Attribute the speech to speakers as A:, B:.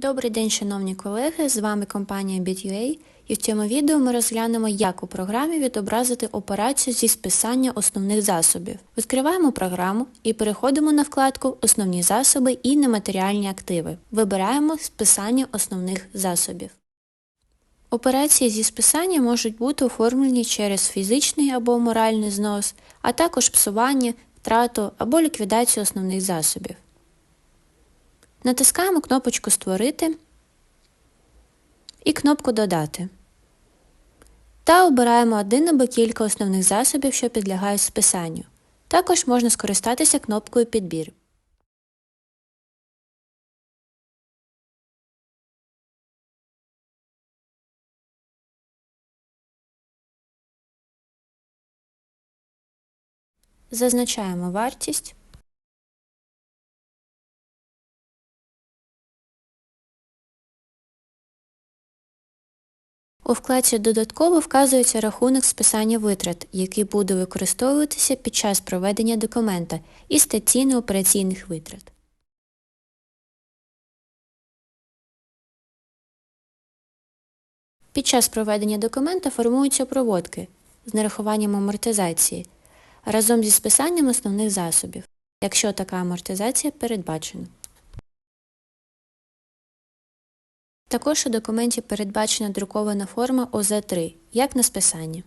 A: Добрий день, шановні колеги! З вами компанія BitUA і в цьому відео ми розглянемо, як у програмі відобразити операцію зі списання основних засобів. Відкриваємо програму і переходимо на вкладку Основні засоби і нематеріальні активи. Вибираємо Списання основних засобів. Операції зі списання можуть бути оформлені через фізичний або моральний знос, а також псування, втрату або ліквідацію основних засобів. Натискаємо кнопочку Створити і кнопку Додати. Та обираємо один або кілька основних засобів, що підлягають списанню. Також можна скористатися кнопкою Підбір. Зазначаємо вартість. У вкладці Додатково вказується рахунок списання витрат, який буде використовуватися під час проведення документа і стаційно операційних витрат. Під час проведення документа формуються проводки з нарахуванням амортизації разом зі списанням основних засобів, якщо така амортизація передбачена. Також у документі передбачена друкована форма ОЗ3, як на списання.